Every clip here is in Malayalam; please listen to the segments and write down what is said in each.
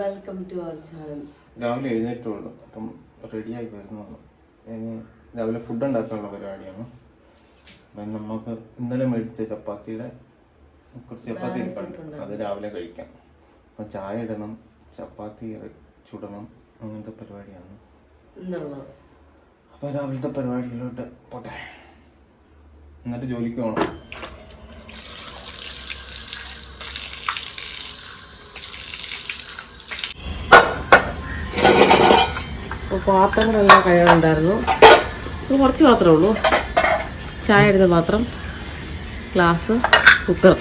വെൽക്കം ടു അവർ ചാനൽ രാവിലെ എഴുന്നേറ്റുള്ളൂ അപ്പം റെഡിയായി വരുന്നുള്ളൂ ഇനി രാവിലെ ഫുഡ് ഉണ്ടാക്കാനുള്ള പരിപാടിയാണ്. അപ്പം നമുക്ക് ഇന്നലെ മേടിച്ച ചപ്പാത്തിയുടെ കുറച്ച് ചപ്പാത്തി ഇരിപ്പുണ്ട്. അത് രാവിലെ കഴിക്കാം. അപ്പം ചായ ഇടണം ചപ്പാത്തി ചുടണം അങ്ങനത്തെ പരിപാടിയാണ്. അപ്പം രാവിലത്തെ പരിപാടിയിലോട്ട് പോട്ടെ. എന്നിട്ട് ജോലിക്ക് പോകണം അപ്പോൾ പാത്രങ്ങളെല്ലാം കഴുകാനുണ്ടായിരുന്നു. ഇത് കുറച്ച് പാത്രമേ ഉള്ളൂ. ചായ ഇടുന്ന പാത്രം ഗ്ലാസ് കുക്കർ.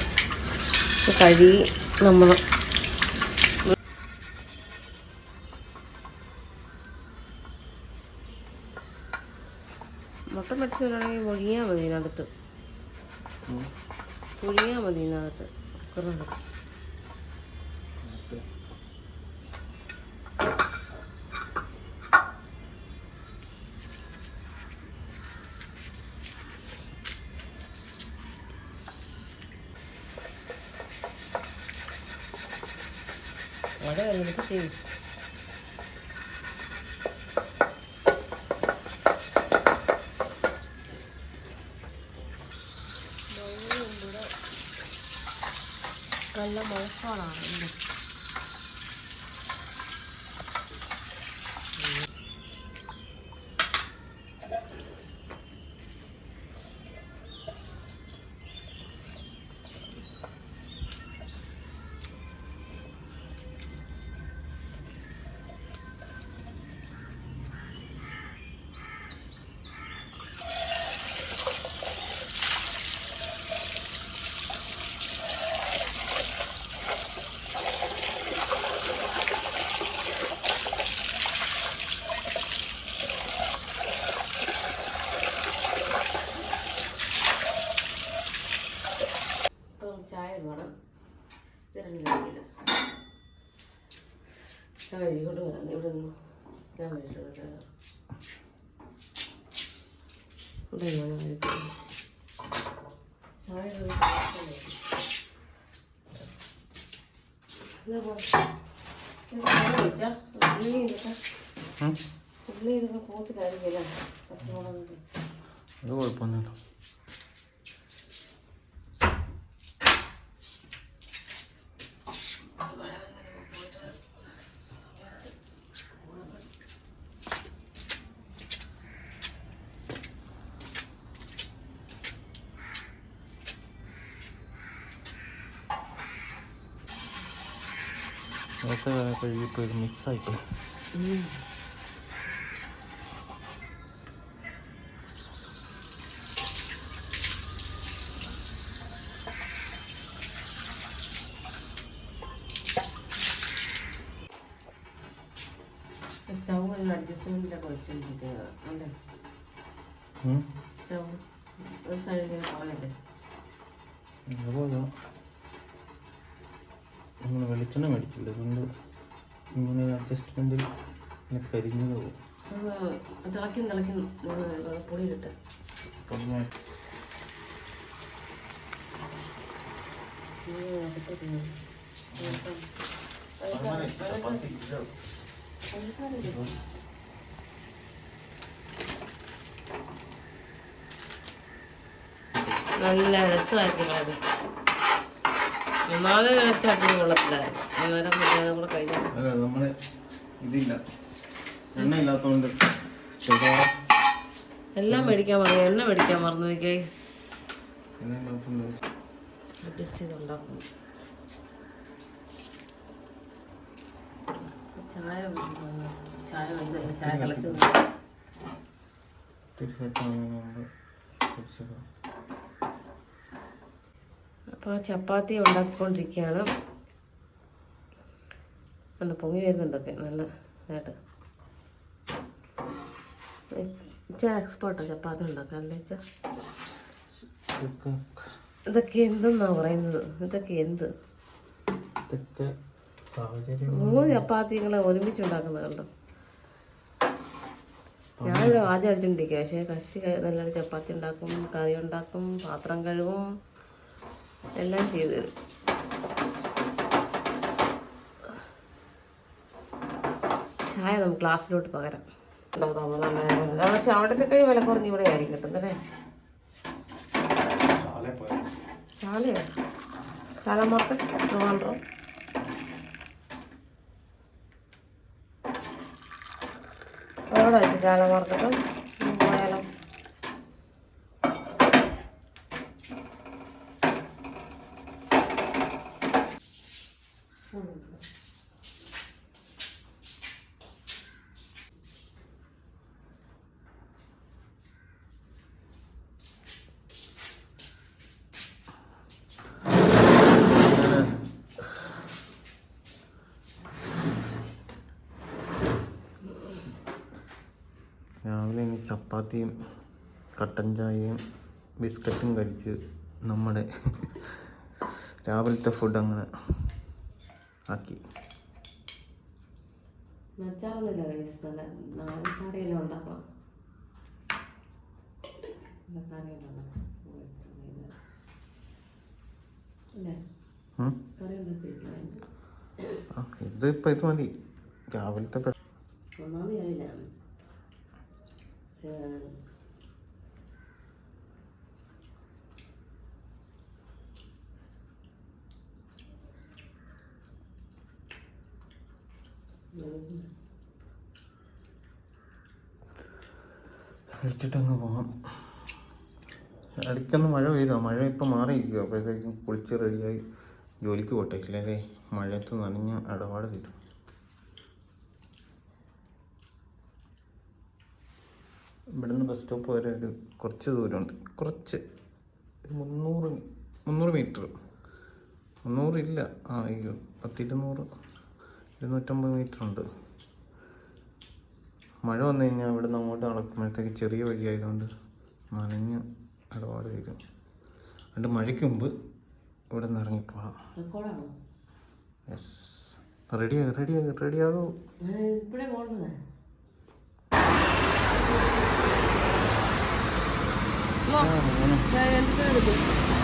കഴുകി നമ്മൾ മുട്ട മെടിച്ച് വരാണെങ്കിൽ ഒഴിയാൽ മതി ഇതിനകത്ത്. ഒഴിയാൽ മതി ഇതിനകത്ത്. കുക്കറിനകത്ത്. അവിടെ കഴിഞ്ഞിട്ട് ചെയ്യും നല്ല മഴക്കാളാണ് ഇന്ന്. ചായ വേണം. കഴിക്കില്ല ഞാൻ വഴികൊണ്ട് വരാം. ഇവിടെ നിന്ന്. ഞാൻ വഴിയിലോട്ട് വരാം. ഇവിടെ ഞാൻ ചായ ഇതൊക്കെ. ഉള്ളി ഇതൊക്കെ പോത്ത് കാര്യമില്ല പച്ചമുളക് അത് കുഴപ്പമൊന്നുമില്ല. നേരത്തെ കഴുകിയപ്പോൾ ഇത് മിക്സായിപ്പോയി സ്റ്റൗ ഒരു അഡ്ജസ്റ്റ്മെന്റിലൊക്കെ വെച്ചോണ്ടിരിക്കുന്നത് അല്ലേ സ്റ്റൗ ഒരു സൈഡിൽ കളയല്ലേ അതുപോലെ നമ്മൾ വെളിച്ചെണ്ണ മേടിച്ചില്ല അതുകൊണ്ട് ഇങ്ങനെ അഡ്ജസ്റ്റ്മെന്റിൽ ഇങ്ങനെ കരിഞ്ഞു പോകും. തിളക്കും തിളക്കും പൊടി കിട്ടും. നല്ല രസമായിരിക്കും അത് ഒന്നാമത് ചട്ടിന് കൊള്ളത്തില്ലായിരുന്നു പിന്നെ അതും കൂടെ കഴിഞ്ഞാൽ അല്ല നമ്മൾ ഇതില്ല. എണ്ണ ഇല്ലാത്തതുകൊണ്ട് ചെറുതാ എല്ലാം മേടിക്കാൻ പറഞ്ഞു എണ്ണ മേടിക്കാൻ മറന്നു ഗൈസ് എണ്ണ ഇല്ലാത്തതുകൊണ്ട് അഡ്ജസ്റ്റ് ചെയ്ത് ഉണ്ടാക്കുന്നു ചായ. ചായ വെന്ത് ചായ കളച്ചു കുറച്ച് അപ്പോൾ ചപ്പാത്തി ഉണ്ടാക്കിക്കൊണ്ടിരിക്കുകയാണ്. നല്ല പൊങ്ങി വരുന്നുണ്ടൊക്കെ നല്ല ഇതായിട്ട് എക്സ്പോർട്ടോ എക്സ്പേർട്ടോ ചപ്പാത്തി ഉണ്ടാക്കാൻ അല്ലേ ഇച്ച? ഇതൊക്കെ എന്തെന്നാ പറയുന്നത്? ഇതൊക്കെ എന്ത്? മൂന്ന് ചപ്പാത്തികളെ ഒരുമിച്ച് ഉണ്ടാക്കുന്നത് കണ്ടോ? ഞാനിവിടെ ആദ്യം അടിച്ചോണ്ടിരിക്കുക പക്ഷേ കശി നല്ലൊരു നല്ല ചപ്പാത്തി ഉണ്ടാക്കും കറി ഉണ്ടാക്കും പാത്രം കഴുകും. എല്ലാം ചെയ്ത് തരും ചായ നമുക്ക് ഗ്ലാസ്സിലോട്ട് പകരം. പക്ഷെ അവിടുത്തെ കഴി വില കുറഞ്ഞ് ഇവിടെ ആയിരിക്കും കിട്ടുന്നല്ലേ പോയാ ചാലയോ ചാല മാർക്കറ്റ് ട്രിവാൻഡ്രം. എവിടെ വെച്ച് ചാല മാർക്കറ്റ്. രാവിലെ ഇനി ചപ്പാത്തിയും കട്ടൻ ചായയും ബിസ്ക്കറ്റും കഴിച്ച് നമ്മുടെ രാവിലത്തെ ഫുഡ് അങ്ങനെ ആക്കി. നച്ചാറൊന്നുമില്ല കൈസ് നല്ല കറിയെല്ലാം ഉണ്ടാക്കണം. കറിയെല്ലാം ഉണ്ടാക്കണം ഇതിപ്പോൾ ഇത് മതി. രാവിലത്തെ ഒന്നാമത് കഴിച്ചിട്ടങ്ങ് പോകാം ഇടയ്ക്കൊന്ന് മഴ പെയ്തോ? മഴ ഇപ്പം മാറിയിരിക്കുക അപ്പോഴത്തേക്കും കുളിച്ച് റെഡിയായി ജോലിക്ക് പോട്ടെ. മഴയത്ത് നനഞ്ഞ ഇടപാട് തീരും. ഇവിടുന്ന് ബസ് സ്റ്റോപ്പ് വരെ ഒരു കുറച്ച് ദൂരമുണ്ട്. കുറച്ച്. മുന്നൂറ് മുന്നൂറ് മീറ്റർ മുന്നൂറില്ല ആ അയ്യോ. പത്തിരുന്നൂറ്. ഇരുന്നൂറ്റമ്പത് മീറ്റർ ഉണ്ട്. മഴ വന്നു കഴിഞ്ഞാൽ ഇവിടെ നിന്ന് അങ്ങോട്ട് നടക്കുമ്പോഴത്തേക്ക് ചെറിയ വഴിയായതുകൊണ്ട് നനഞ്ഞ് ഇടപാട് തീരും. അതുകൊണ്ട് മഴയ്ക്ക് മുമ്പ് ഇവിടെ നിന്ന് ഇറങ്ങിപ്പോകാം റെക്കോർഡാണോ യെസ് റെഡിയാകും റെഡിയാകും റെഡിയാകും ഞാൻ